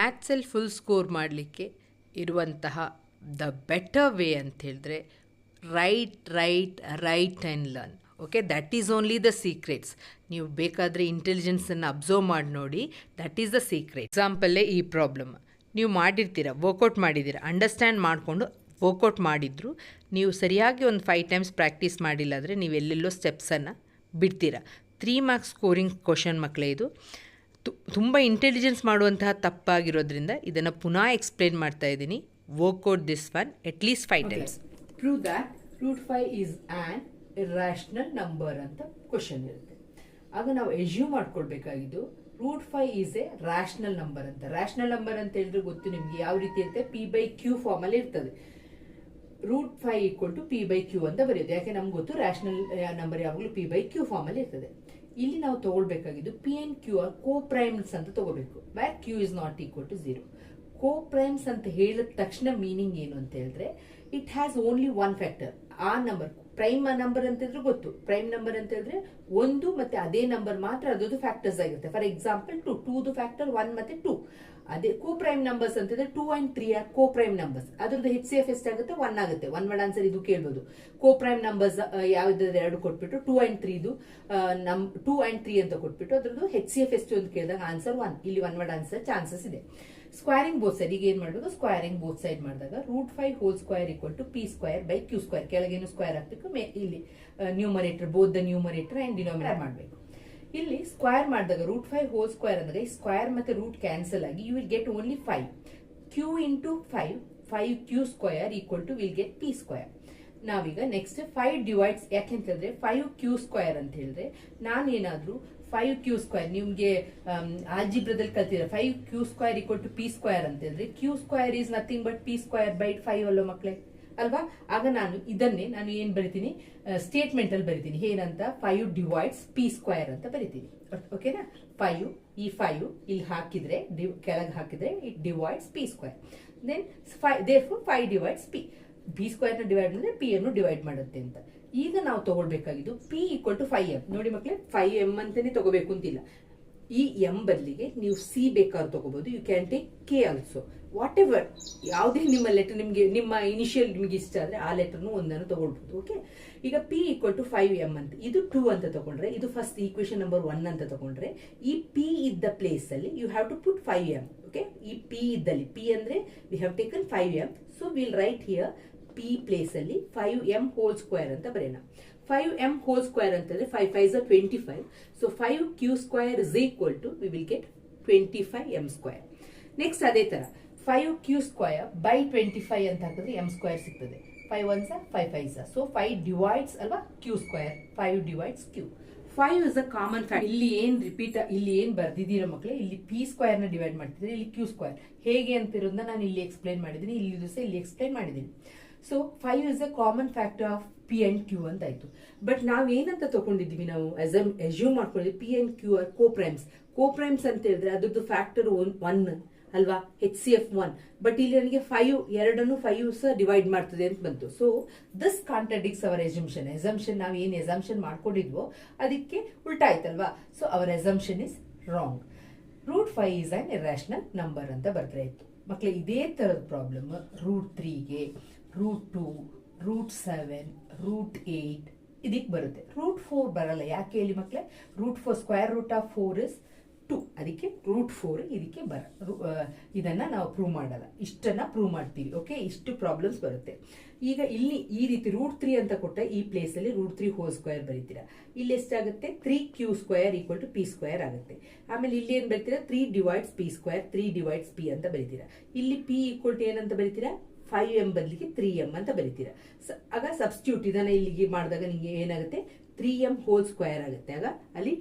ಮ್ಯಾಥ್ಸಲ್ಲಿ full score ಮಾಡಲಿಕ್ಕೆ ಇರುವಂತಹ the better way ಅಂತ ಹೇಳಿದ್ರೆ right right right and learn okay that is only the secrets ನೀವು ಬೇಕಾದರೆ ಇಂಟೆಲಿಜೆನ್ಸನ್ನು ಅಬ್ಸರ್ವ್ ಮಾಡಿ ನೋಡಿ ದಟ್ ಈಸ್ ದ ಸೀಕ್ರೆಟ್ ಎಕ್ಸಾಂಪಲ್ಲೇ ಈ ಪ್ರಾಬ್ಲಮ್ ನೀವು ಮಾಡಿರ್ತೀರ ವರ್ಕೌಟ್ ಮಾಡಿದ್ದೀರ ಅಂಡರ್ಸ್ಟ್ಯಾಂಡ್ ಮಾಡಿಕೊಂಡು ವರ್ಕೌಟ್ ಮಾಡಿದ್ರು, ನೀವು ಸರಿಯಾಗಿ ಒಂದು ಫೈವ್ ಟೈಮ್ಸ್ ಪ್ರಾಕ್ಟೀಸ್ ಮಾಡಿಲ್ಲ ಅಂದರೆ ನೀವು ಎಲ್ಲೆಲ್ಲೋ ಸ್ಟೆಪ್ಸನ್ನು ಬಿಡ್ತೀರ. ತ್ರೀ ಮಾರ್ಕ್ಸ್ ಸ್ಕೋರಿಂಗ್ ಕ್ವಶನ್ ಮಕ್ಕಳೇ ಇದು. ತುಂಬ ಇಂಟೆಲಿಜೆನ್ಸ್ ಮಾಡುವಂತಹ ತಪ್ಪಾಗಿರೋದ್ರಿಂದ ಇದನ್ನು ಪುನಃ ಎಕ್ಸ್ಪ್ಲೇನ್ ಮಾಡ್ತಾ ಇದ್ದೀನಿ. Workout this one at least five times prove that root five is an irrational number ಅಂತ ಕ್ವಶನ್ ಇರುತ್ತೆ. ಆಗ ನಾವು assume ಮಾಡ್ಕೊಳ್ಬೇಕಾಗಿದ್ದು root five is a rational number ಅಂತ. ರ್ಯಾಷನಲ್ ನಂಬರ್ ಅಂತ ಹೇಳಿದ್ರೆ ಗೊತ್ತು ನಿಮಗೆ ಯಾವ ರೀತಿ ಇರುತ್ತೆ ಪಿ ಬೈ ಕ್ಯೂ ಫಾರ್ಮಲ್ಲಿ ಇರ್ತದೆ. Root five equal to p by q ಅಂತ ಬರೆಯೋದು ಯಾಕೆ ನಮ್ಗೆ ಗೊತ್ತು? ರ್ಯಾಷನಲ್ ನಂಬರ್ ಯಾವಾಗಲೂ ಪಿ ಬೈ ಕ್ಯೂ ಫಾರ್ಮಲ್ಲಿ ಇರ್ತದೆ. ಇಲ್ಲಿ ನಾವು ತಗೊಳ್ಬೇಕಾಗಿದ್ದು p and q are coprimes ಅಂತ ತಗೋಬೇಕು. Where q is not equal to zero coprimes ಅಂತ ಹೇಳಿದ ತಕ್ಷಣ ಮೀನಿಂಗ್ ಏನು ಅಂತ ಹೇಳಿದ್ರೆ it has only one factor ಆ ನಂಬರ್ ಪ್ರೈಮ್ ನಂಬರ್ ಅಂತ ಹೇಳಿದ್ರೆ ಗೊತ್ತು. ಪ್ರೈಮ್ ನಂಬರ್ ಅಂತ ಹೇಳಿದ್ರೆ ಒಂದು ಮತ್ತೆ ಅದೇ ನಂಬರ್ ಮಾತ್ರ ಅದೊಂದು ಫ್ಯಾಕ್ಟರ್ಸ್ ಆಗಿರುತ್ತೆ. ಫಾರ್ ಎಕ್ಸಾಂಪಲ್ ಟು ಟೂದು ಫ್ಯಾಕ್ಟರ್ ಒನ್ ಮತ್ತೆ ಟೂ ಅದೇ ಕೋ ಪ್ರೈಮ್ ನಂಬರ್ಸ್ ಅಂತಂದ್ರೆ two and three are coprime numbers ಅದ್ರದ್ದು ಹೆಚ್ ಸಿ ಎಫ್ ಎಷ್ಟಾಗುತ್ತೆ ಒನ್ ಆಗುತ್ತೆ. ಒನ್ ವರ್ಡ್ ಆನ್ಸರ್ ಇದು ಕೇಳ್ಬೋದು. ಕೋ ಪ್ರೈಮ್ ನಂಬರ್ಸ್ ಯಾವ್ದಾದ್ರು ಎರಡು ಕೊಟ್ಬಿಟ್ಟು ಟೂ ಅಂಡ್ ತ್ರೀದು ನಮ್ ಟೂ ಅಂಡ್ ತ್ರೀ ಅಂತ ಕೊಟ್ಬಿಟ್ಟು ಅದ್ರದ್ದು ಹೆಚ್ ಸಿ ಎಫ್ ಎಷ್ಟು ಅಂತ ಕೇಳಿದಾಗ ಆನ್ಸರ್ ಒನ್ ಇಲ್ಲಿ ಒನ್ ವರ್ಡ್ ಆನ್ಸರ್ ಚಾನ್ಸಸ್ ಇದೆ. ಸ್ಕ್ವೇರಿಂಗ್ ಬೋತ್ ಸೈಡ್ ಈಗ ಏನ್ ಮಾಡಬೇಕು? ಸ್ಕ್ವೇರಿಂಗ್ ಬೋತ್ ಸೈಡ್ ಮಾಡಿದಾಗ root five whole square equal to p square by q square ಕೆಳಗೇನು square may ಇಲ್ಲಿ numerator both the numerator and denominator ಮಾಡಬೇಕು. ಇಲ್ಲಿ square ಮಾಡಿದಾಗ ರೂಟ್ ಫೈವ್ ಹೋಲ್ ಸ್ಕ್ವೇರ್ ಅಂದ್ರೆ ಸ್ಕ್ವೇರ್ ಮತ್ತೆ ರೂಟ್ ಕ್ಯಾನ್ಸಲ್ ಆಗಿ you will get only five q into five five q square equal to will get p square ನಾವೀಗ next five divides ಯಾಕೆಂತ ಹೇಳಿದ್ರೆ five Q square ಅಂತ ಹೇಳಿದ್ರೆ ನಾನೇನಾದ್ರೂ ಫೈವ್ ಕ್ಯೂ ಸ್ಕ್ವೇರ್ ನಿಮ್ಗೆ ಆಲ್ಜಿಬ್ರದಲ್ಲಿ ಕಲ್ತಿದ್ರೆ five q square equal to p square ಅಂತ ಹೇಳಿದ್ರೆ q square is nothing but p square by five ಅಲ್ಲೋ ಮಕ್ಕಳೇ ಅಲ್ವಾ? ಆಗ ನಾನು ಇದನ್ನೇ ನಾನು ಏನ್ ಬರಿತೀನಿ? ಸ್ಟೇಟ್ಮೆಂಟ್ ಅಲ್ಲಿ ಬರಿತೀನಿ. ಏನಂತ? ಫೈವ್ ಡಿವೈಡ್ಸ್ ಪಿ ಸ್ಕ್ವೇರ್ ಅಂತ ಬರಿತೀನಿ. ಓಕೆನಾ? ಫೈವ್ ಈ ಫೈವ್ ಇಲ್ಲಿ ಹಾಕಿದ್ರೆ ಕೆಳಗೆ ಹಾಕಿದ್ರೆ it divides p square then five there five divides p p ಸ್ಕ್ವೇರ್ನ divide ಮಾಡಿದ್ರೆ ಪಿ ಅನ್ನು ಡಿವೈಡ್ ಮಾಡುತ್ತೆ ಅಂತ. ಈಗ ನಾವು ತಗೊಳ್ಬೇಕಾಗಿದ್ದು p equal to five m ನೋಡಿ ಮಕ್ಕಳೇ ಫೈವ್ ಎಂ ಅಂತಾನೆ ತಗೋಬೇಕು ಅಂತಿಲ್ಲ. ಈ ಎಂ ಬದಲಿಗೆ ನೀವು ಸಿ ಬೇಕಾದ್ರು ತಗೋಬಹುದು you can take k also whatever ಯಾವುದೇ ನಿಮ್ಮ ಲೆಟರ್ ನಿಮಗೆ, ನಿಮ್ಮ ಇನಿಷಿಯಲ್ ನಿಮಗೆ ಇಷ್ಟ ಆದ್ರೆ ಆ ಲೆಟರ್ನು ಒಂದನ್ನು ತಗೊಳ್ಬಹುದು ಓಕೆ ಈಗ p equal to five m ಅಂತ, ಇದು ಟೂ ಅಂತ ತಗೊಂಡ್ರೆ, ಇದು ಫಸ್ಟ್ ಈಕ್ವೇಶನ್ ನಂಬರ್ ಒನ್ ಅಂತ ತಗೊಂಡ್ರೆ, ಈ ಪಿ ಇದ್ದ ಪ್ಲೇಸ್ ಅಲ್ಲಿ you have to put five m okay ಈ ಪಿ ಇದ್ದಲ್ಲಿ ಪಿ ಅಂದ್ರೆ we have taken five m so will write here p place ಅಲ್ಲಿ ಫೈವ್ ಎಂ ಹೋಲ್ ಸ್ಕ್ವೇರ್ ಅಂತ ಬರೆಯೋಣ. ಫೈವ್ ಎಂ ಹೋಲ್ ಸ್ಕ್ವೇರ್ ಅಂತಂದರೆ five five twenty five so five q square is equal to we will get twenty five m square next ಅದೇ ತರ five q square by twenty five ಅಂತ ಹಾಕಿದ್ರೆ m square ಸಿಗ್ತದೆ. Five one ಸ five five ಸಾ so five divides ಅಲ್ವಾ? Q square five divides q five is a common fact ಇಲ್ಲಿ ಏನ್ ರಿಪೀಟ್ ಇಲ್ಲಿ ಏನ್ ಬರ್ದಿದ್ದೀರ ಮಕ್ಕಳೇ ಇಲ್ಲಿ ಪಿ ಸ್ಕ್ವೇರ್ನ ಡಿವೈಡ್ ಮಾಡ್ತಿದ್ರೆ ಇಲ್ಲಿ ಕ್ಯೂ ಸ್ಕ್ವೇರ್ ಹೇಗೆ ಅಂತಿರೋದನ್ನ ನಾನು ಇಲ್ಲಿ ಎಕ್ಸ್ಪ್ಲೈನ್ ಮಾಡಿದ್ದೀನಿ. ಇಲ್ಲಿ ದಿವಸ ಇಲ್ಲಿ ಎಕ್ಸ್ಪ್ಲೈನ್ ಮಾಡಿದ್ದೀನಿ. So five is a common factor of p and q ಅಂತ ಆಯ್ತು ಬಟ್ ನಾವು ಏನಂತ ಎಸ್ ನಾವು ಎಸ್ಯೂಮ್ ಮಾಡ್ಕೊಂಡಿದ್ವಿ p and q are coprimes coprimes ಅಂತ ಹೇಳಿದ್ರೆ ಅದ್ರದ್ದು ಫ್ಯಾಕ್ಟರ್ ಒನ್ ಅಲ್ವಾ? H C F one but ಇಲ್ಲಿ ನನಗೆ ಫೈವ್ ಎರಡನ್ನು ಫೈವ್ ಸಹ ಡಿವೈಡ್ ಮಾಡ್ತದೆ ಅಂತ ಬಂತು. So this contradicts our assumption assumption ನಾವು ಏನು ಎಸಮ್ಷನ್ ಮಾಡ್ಕೊಂಡಿದ್ವೋ ಅದಕ್ಕೆ ಉಲ್ಟಾ ಆಯ್ತಲ್ವಾ? So our assumption is wrong root five is an irrational number ಅಂತ ಬರ್ತಾ ಇತ್ತು ಮಕ್ಕಳ ಇದೇ ಥರದ problem root ತ್ರೀಗೆ root two root seven root eight ಇದಕ್ಕೆ ಬರುತ್ತೆ. ರೂಟ್ ಫೋರ್ ಬರಲ್ಲ. ಯಾಕೆ ಹೇಳಿ ಮಕ್ಕಳೇ root four square root of four is two ಅದಕ್ಕೆ ರೂಟ್ ಫೋರ್ ಇದಕ್ಕೆ ಬರ ಇದನ್ನ ನಾವು ಪ್ರೂವ್ ಮಾಡಲ್ಲ. ಇಷ್ಟನ್ನ ಪ್ರೂವ್ ಮಾಡ್ತೀವಿ. ಓಕೆ ಇಷ್ಟು ಪ್ರಾಬ್ಲಮ್ಸ್ ಬರುತ್ತೆ. ಈಗ ಇಲ್ಲಿ ಈ ರೀತಿ ರೂಟ್ ತ್ರೀ ಅಂತ ಕೊಟ್ಟ ಈ ಪ್ಲೇಸ್ ಅಲ್ಲಿ ರೂಟ್ ತ್ರೀ ಹೋಲ್ ಸ್ಕ್ವೇರ್ ಬರೀತೀರಾ? ಇಲ್ಲಿ ಎಷ್ಟಾಗುತ್ತೆ? Three q square equal to p square ಆಗುತ್ತೆ. ಆಮೇಲೆ ಇಲ್ಲಿ ಏನ್ ಬರೀತೀರಾ? Three divides p square three divides p ಅಂತ ಬರೀತೀರಾ? ಇಲ್ಲಿ ಪಿ ಈಕ್ವಲ್ ಟು ಏನಂತ ಬರೀತೀರಾ? ಫೈವ್ ಎಂ ಬದಲಿಗೆ ತ್ರೀ ಎಂ ಅಂತ ಬರೀತೀರಾ. ಆಗ ಸಬ್ಸ್ಟ್ಯೂಟ್ ಇದನ್ನು ಇಲ್ಲಿಗೆ ಮಾಡಿದಾಗ ನಿಮಗೆ ಏನಾಗುತ್ತೆ? ತ್ರೀ ಎಂ ಹೋಲ್ ಸ್ಕ್ವೇರ್ ಆಗುತ್ತೆ. ಆಗ ಅಲ್ಲಿ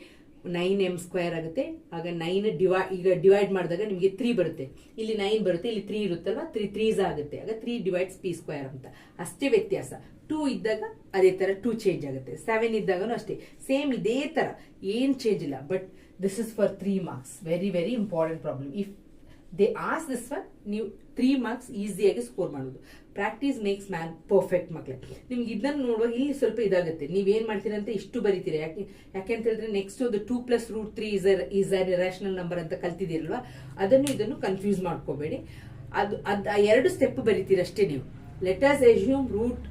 ನೈನ್ ಎಂ ಸ್ಕ್ವೇರ್ ಆಗುತ್ತೆ. ಆಗ ನೈನ್ ಡಿವೈ ಈಗ ಡಿವೈಡ್ ಮಾಡಿದಾಗ ನಿಮಗೆ ತ್ರೀ ಬರುತ್ತೆ. ಇಲ್ಲಿ ನೈನ್ ಬರುತ್ತೆ, ಇಲ್ಲಿ ತ್ರೀ ಇರುತ್ತಲ್ವ? ತ್ರೀ ತ್ರೀಸ್ ಆಗುತ್ತೆ. ಆಗ ತ್ರೀ ಡಿವೈಡ್ಸ್ ಪಿ ಸ್ಕ್ವೇರ್ ಅಂತ. ಅಷ್ಟೇ ವ್ಯತ್ಯಾಸ. ಟೂ ಇದ್ದಾಗ ಅದೇ ಥರ ಟೂ ಚೇಂಜ್ ಆಗುತ್ತೆ. ಸೆವೆನ್ ಇದ್ದಾಗನೂ ಅಷ್ಟೇ. ಸೇಮ್ ಇದೇ ಥರ ಏನು ಚೇಂಜ್ ಇಲ್ಲ. But this is for three marks very very important problem if they ask this one ನೀವು ತ್ರೀ ಮಾರ್ಕ್ಸ್ ಈಸಿಯಾಗಿ ಸ್ಕೋರ್ ಮಾಡೋದು. ಪ್ರಾಕ್ಟೀಸ್ ಮೇಕ್ಸ್ ಮ್ಯಾನ್ ಪರ್ಫೆಕ್ಟ್ ಮಕ್ಕಳೇ ನಿಮ್ಗೆ ಇದನ್ನು ನೋಡುವಾಗ ಇಲ್ಲಿ ಸ್ವಲ್ಪ ಇದಾಗುತ್ತೆ. ನೀವೇನ್ ಮಾಡ್ತೀರಾ ಅಂತ ಇಷ್ಟು ಬರೀತೀರಾ. ಯಾಕೆ ಯಾಕೆ ಅಂತ ಹೇಳಿದ್ರೆ ನೆಕ್ಸ್ಟ್ ಒಂದು two plus root three is is irrational number ಅಂತ ಕಲ್ತಿದ್ದೀರಲ್ವಾ? ಅದನ್ನು ಇದನ್ನು ಕನ್ಫ್ಯೂಸ್ ಮಾಡ್ಕೋಬೇಡಿ. ಅದು ಅದು, ಆ ಎರಡು ಸ್ಟೆಪ್ ಬರೀತೀರ ಅಷ್ಟೇ ನೀವು. ಲೆಟರ್ಸ್ ಎಸ್ಯೂಮ್ ರೂಟ್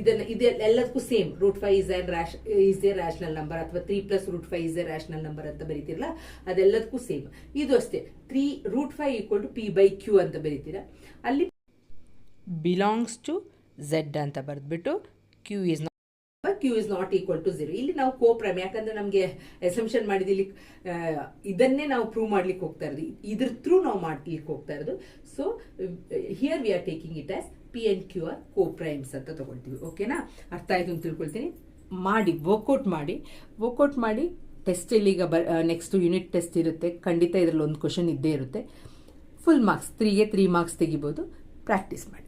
ಇದನ್ನ ಇದೆ ಎಲ್ಲದಕ್ಕೂ same root five is an rash is a rational number ಅಥವಾ three plus root five is a rational number ಅಂತ ಬರೀತಿರಲ್ಲ? ಅದೆಲ್ಲದಕ್ಕೂ ಸೇಮ್ ಇದು ಅಷ್ಟೇ. Three root five equal to p by q ಅಂತ ಬರೀತೀರಾ? ಅಲ್ಲಿ ಬಿಲಾಂಗ್ಸ್ ಟು ಝೆಡ್ ಅಂತ ಬರೆದ್ಬಿಟ್ಟು q is q is not equal to zero ಇಲ್ಲಿ ನಾವು ಕೋಪ್ರೈಮ್, ಯಾಕಂದ್ರೆ ನಮಗೆ ಎಸಂಪ್ಷನ್ ಮಾಡಿದ ಇಲ್ಲಿ ಇದನ್ನೇ ನಾವು ಪ್ರೂವ್ ಮಾಡ್ಲಿಕ್ಕೆ ಹೋಗ್ತಾ ಇರೋದು. ಇದ್ರ ಥ್ರೂ ನಾವು ಮಾಡ್ಲಿಕ್ಕೆ ಹೋಗ್ತಾ ಇರೋದು. So here we are taking it as p and q are coprimes ಅಂತ ತಗೊಳ್ತೀವಿ. ಓಕೆನಾ ಅರ್ಥ ಆಯ್ತು ಅಂತ ತಿಳ್ಕೊಳ್ತೀನಿ. ಮಾಡಿ ವರ್ಕೌಟ್ ಮಾಡಿ. ವರ್ಕೌಟ್ ಮಾಡಿ ಟೆಸ್ಟಲ್ಲಿ ಈಗ ಬ ನೆಕ್ಸ್ಟ್ ಯೂನಿಟ್ ಟೆಸ್ಟ್ ಇರುತ್ತೆ. ಖಂಡಿತ ಇದರಲ್ಲಿ ಒಂದು ಕ್ವಶನ್ ಇದ್ದೇ ಇರುತ್ತೆ. ಫುಲ್ ಮಾರ್ಕ್ಸ್ ತ್ರೀಗೆ ತ್ರೀ ಮಾರ್ಕ್ಸ್ ತೆಗಿಬೋದು. ಪ್ರಾಕ್ಟೀಸ್ ಮಾಡಿ.